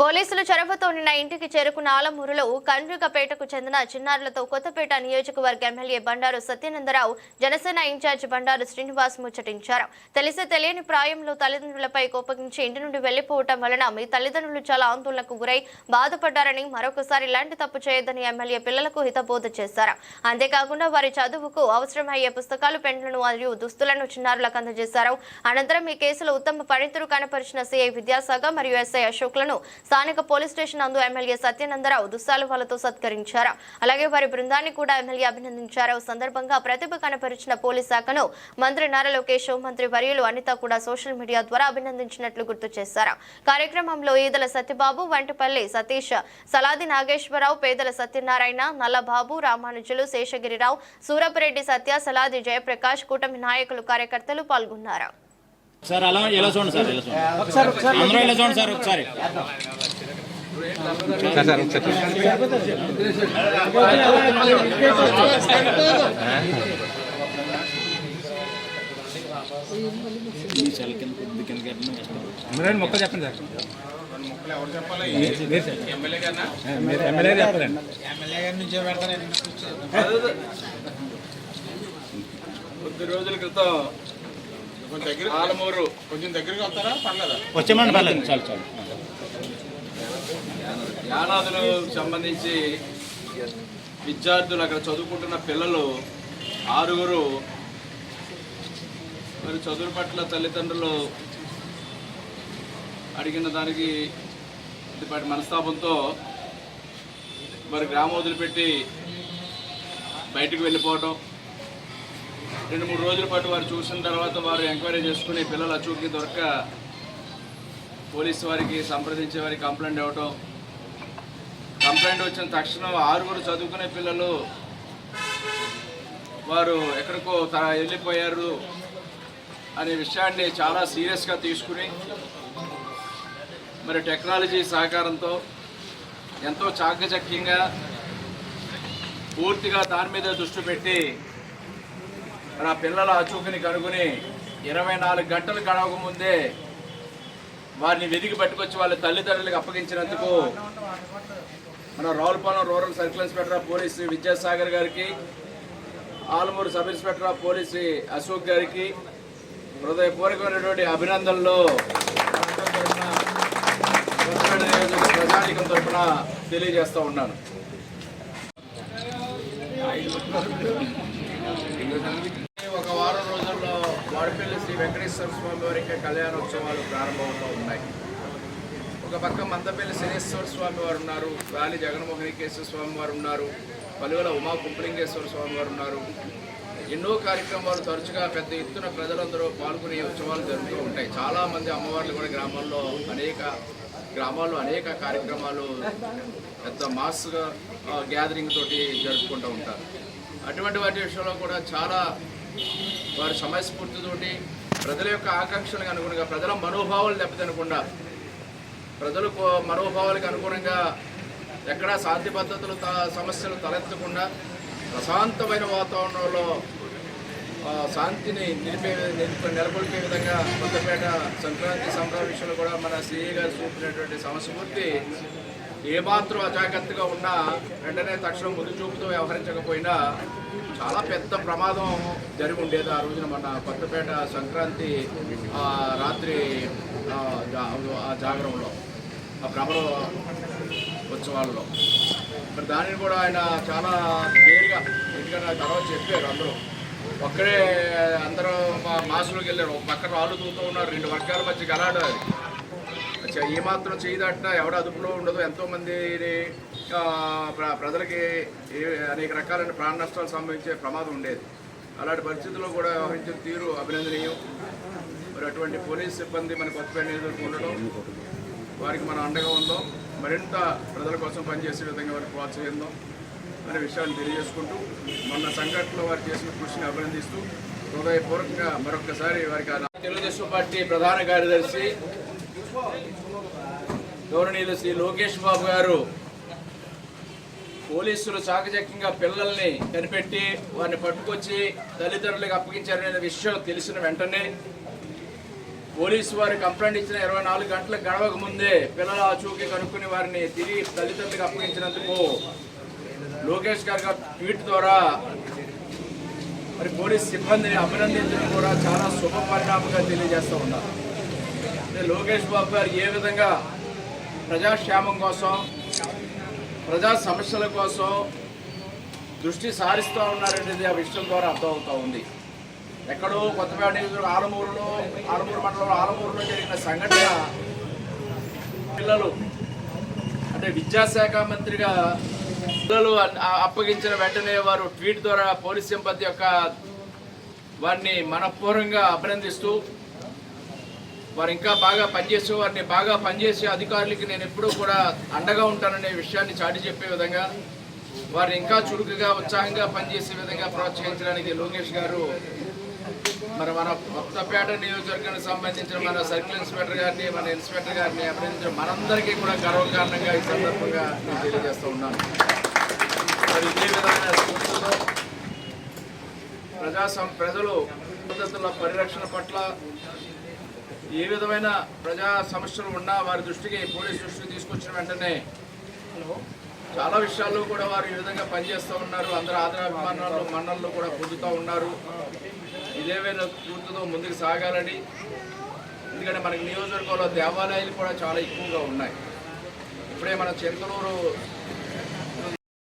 పోలీసులు చొరవతో నిన్న ఇంటికి చేరుకున్న ఆలమూరులో కండ్రికపేటకు చెందిన చిన్నారులతో కొత్తపేట నియోజకవర్గ ఎమ్మెల్యే బండారు సత్యనందరావు జనసేన ఇన్ఛార్జ్ బండారు శ్రీనివాస్ ముచ్చటించారు. తెలిసే తెలియని ప్రాయంలో తల్లిదండ్రులపై కోపగించి ఇంటి నుండి వెళ్ళిపోవటం వలన మీ తల్లిదండ్రులు చాలా ఆందోళనకు గురై బాధపడ్డారని మరొకసారి ఇలాంటి తప్పు చేయొద్దని ఎమ్మెల్యే పిల్లలకు హితబోధ చేశారు. అంతేకాకుండా వారి చదువుకు అవసరమయ్యే పుస్తకాలు పెన్లను మరియు దుస్తులను చిన్నారులకు అందజేశారు. అనంతరం ఈ కేసులో ఉత్తమ పనితీరు కనపరిచిన సిఐ విద్యాసాగర్ మరియు ఎస్ఐ అశోక్లను స్థానిక పోలీస్ స్టేషన్ నందు ఎమ్మెల్యే సత్యనందరావు దుస్సాలువాలతో సత్కరించారు. అలాగే వారి బృందాన్ని కూడా ఎమ్మెల్యే అభినందించారు. సందర్భంగా ప్రతిభ కనపరిచిన పోలీస్ శాఖను మంత్రి నారా లోకేష్ మంత్రి వర్యులు అనిత కూడా సోషల్ మీడియా ద్వారా అభినందించినట్లు గుర్తు చేశారు. కార్యక్రమంలో ఈదల సత్యబాబు వంటపల్లి సతీష్ సలాది నాగేశ్వరరావు పేదల సత్యనారాయణ నల్లబాబు రామానుజులు శేషగిరిరావు సూరపరెడ్డి సత్య సలాది జయప్రకాష్ కూటమి నాయకులు కార్యకర్తలు పాల్గొన్నారు. సార్ అలా ఇలా చూడండి సార్? ఇలా చూడండి? అందరూ ఇలా చూడండి సార్ ఒకసారి? కట్టిన కష్టం. అందరూ మొక్క చెప్పండి సార్ మీరు సార్. మీరు ఎమ్మెల్యే చెప్పాలండి కొద్ది రోజుల క్రితం ఆలమూరు కొంచెం దగ్గరికి వస్తారా పర్లేదా వచ్చేమండి పర్లేదు చాలు చాలు యానాదులకు సంబంధించి విద్యార్థులు అక్కడ చదువుకుంటున్న పిల్లలు ఆరుగురు మరి చదువు పట్ల తల్లిదండ్రులు అడిగిన దానికి కొద్దిపాటి మనస్తాపంతో మరి గ్రామం వదిలిపెట్టి బయటకు వెళ్ళిపోవటం. రెండు మూడు రోజుల పాటు వారు చూసిన తర్వాత వారు ఎంక్వైరీ చేసుకుని పిల్లలు అచూకి దొరక పోలీసు వారికి సంప్రదించే వారికి కంప్లైంట్ ఇవ్వటం. కంప్లైంట్ వచ్చిన తక్షణం ఆరుగురు చదువుకునే పిల్లలు వారు ఎక్కడికో వెళ్ళిపోయారు అనే విషయాన్ని చాలా సీరియస్గా తీసుకుని మరి టెక్నాలజీ సహకారంతో ఎంతో చాకచక్యంగా పూర్తిగా దాని మీద దృష్టి పెట్టి మరి ఆ పిల్లల అచూకని కనుగొని ఇరవై నాలుగు గంటలు గడవకముందే వారిని వెతికి పట్టుకొచ్చి వాళ్ళ తల్లిదండ్రులకు అప్పగించినందుకు మన Ravulapalem rural circle inspector of police Vidyasagar గారికి Alamuru sub inspector of police Ashok గారికి హృదయపూర్వకమైనటువంటి అభినందనలు. ప్రజానికం తరఫున తెలియజేస్తూ ఉన్నాను. ఒక వారం రోజుల్లో వాడపల్లి శ్రీ వెంకటేశ్వర స్వామి వారికి కళ్యాణోత్సవాలు ప్రారంభమవుతూ ఉన్నాయి. ఒక పక్క మందపల్లి శనేశ్వర స్వామి వారు ఉన్నారు గాలి జగన్మోహనికేశ్వర స్వామి వారు ఉన్నారు పలువుల ఉమా కుప్పలింగేశ్వర స్వామి వారు ఉన్నారు. ఎన్నో కార్యక్రమాలు తరచుగా పెద్ద ఎత్తున ప్రజలందరూ పాల్గొనే ఉత్సవాలు జరుగుతూ ఉంటాయి. చాలామంది అమ్మవార్లు కూడా గ్రామాల్లో అనేక గ్రామాల్లో అనేక కార్యక్రమాలు పెద్ద మాస్గా గ్యాదరింగ్ తోటి జరుపుకుంటూ ఉంటారు. అటువంటి వాటి విషయంలో కూడా చాలా వారి సమయస్ఫూర్తితోటి ప్రజల యొక్క ఆకాంక్షలకు అనుగుణంగా ప్రజల మనోభావాలు దెబ్బతినకుండా ప్రజలకు మనోభావాలకు అనుగుణంగా ఎక్కడా శాంతి భద్రతలు త- సమస్యలు తలెత్తకుండా ప్రశాంతమైన వాతావరణంలో శాంతిని నిలిపే నెలకొల్పే విధంగా కొత్తపేట సంక్రాంతి సంబరాల విషయంలో కూడా మన సిఐ గారు చూపినటువంటి సమస్యపూర్తి ఏమాత్రం అజాగ్రత్తగా ఉన్నా వెంటనే తక్షణం ముందు చూపుతో వ్యవహరించకపోయినా చాలా పెద్ద ప్రమాదం జరిగి ఉండేది ఆ రోజున మన కొత్తపేట సంక్రాంతి రాత్రి జా- ఆ జాగరంలో ఆ భ్రమర ఉత్సవాల్లో. మరి దానిని కూడా ఆయన చాలా క్లియర్గా ఎందుకంటే తర్వాత చెప్పారు అందరూ. ఒక్కడే అందరూ మా మాసులోకి వెళ్ళారు ఒక పక్కన రాళ్ళు తూతూ ఉన్నారు. రెండు వర్గాల మధ్య గలాడు అది. ఏమాత్రం ఏ మాత్రం చేయదట్టినా ఎవడ అదుపులో ఉండదు. ఎంతోమంది ప్ర ప్రజలకి ఏ- అనేక రకాలైన ప్రాణ నష్టాలు సంభవించే ప్రమాదం ఉండేది. అలాంటి పరిస్థితుల్లో కూడా వ్యవహరించిన తీరు అభినందనీయం. మరి అటువంటి పోలీస్ సిబ్బంది మన కొత్తపేట నియోజకవర్గం ఉండడం వారికి మనం అండగా ఉందాం. మరింత ప్రజల కోసం పనిచేసే విధంగా వారికి ప్రోత్సహిద్దాం అనే విషయాన్ని తెలియజేసుకుంటూ మొన్న సంఘటనలో వారు చేసిన కృషిని అభినందిస్తూ హృదయపూర్వకంగా మరొకసారి వారికి తెలుగుదేశం పార్టీ ప్రధాన కార్యదర్శి గౌరవనీయులు శ్రీ లోకేష్ బాబు గారు పోలీసులు చాకచక్యంగా పిల్లల్ని కనిపెట్టి వారిని పట్టుకొచ్చి తల్లిదండ్రులకు అప్పగించారనే విషయం తెలిసిన వెంటనే పోలీసు వారి కంప్లైంట్ ఇచ్చిన ఇరవై నాలుగు గంటలకు గడవక ముందే పిల్లల ఆచూకీ కనుక్కుని వారిని తిరిగి తల్లిదండ్రులకు అప్పగించినందుకు లోకేష్ గారి ట్వీట్ ద్వారా మరి పోలీస్ సిబ్బందిని అభినందించడం కూడా చాలా శుభ పరిణామంగా తెలియజేస్తూ ఉన్నారు. లోకేష్ బాబు గారు ఏ విధంగా ప్రజాక్షేమం కోసం ప్రజా సమస్యల కోసం దృష్టి సారిస్తూ ఉన్నారనేది ఆ విషయం ద్వారా అర్థమవుతూ ఉంది. ఎక్కడో కొత్తపేట నియోజకవర్గం ఆలమూరులో ఆలమూరు మండలంలో ఆలమూరులో జరిగిన సంఘటన. పిల్లలు అంటే విద్యాశాఖ మంత్రిగా పిల్లలు అప్పగించిన వెంటనే వారు ట్వీట్ ద్వారా పోలీస్ సింపతి యొక్క వారిని మనపూర్వంగా అభినందిస్తూ వారు ఇంకా బాగా పనిచేస్తూ వారిని బాగా పనిచేసే అధికారులకి నేను ఎప్పుడూ కూడా అండగా ఉంటాననే విషయాన్ని చాటి చెప్పే విధంగా వారిని ఇంకా చురుకుగా ఉత్సాహంగా పనిచేసే విధంగా ప్రోత్సహించడానికి లోకేష్ గారు మరి మన కొత్తపేట నియోజకవర్గానికి సంబంధించిన మన సర్కిల్ ఇన్స్పెక్టర్ గారిని మన ఇన్స్పెక్టర్ గారిని అభినందించిన మనందరికీ కూడా గర్వకారణంగా ఈ సందర్భంగా నేను తెలియజేస్తూ ఉన్నాను. మరి ఇదే విధమైన స్ఫూర్తితో ప్రజలు పద్ధతుల పరిరక్షణ పట్ల ఏ విధమైన ప్రజా సమస్యలు ఉన్నా వారి దృష్టికి పోలీస్ దృష్టికి తీసుకొచ్చిన వెంటనే చాలా విషయాల్లో కూడా వారు ఈ విధంగా పనిచేస్తూ ఉన్నారు. అందరూ ఆదరాభిమానాలు మన్నల్లో కూడా పొందుతూ ఉన్నారు. ఇదేమైనా వేళ పూర్తితో ముందుకు సాగాలని. ఎందుకంటే మనకి నియోజకవర్గంలో దేవాలయాలు కూడా చాలా ఎక్కువగా ఉన్నాయి. ఇప్పుడే మన చెంతలూరు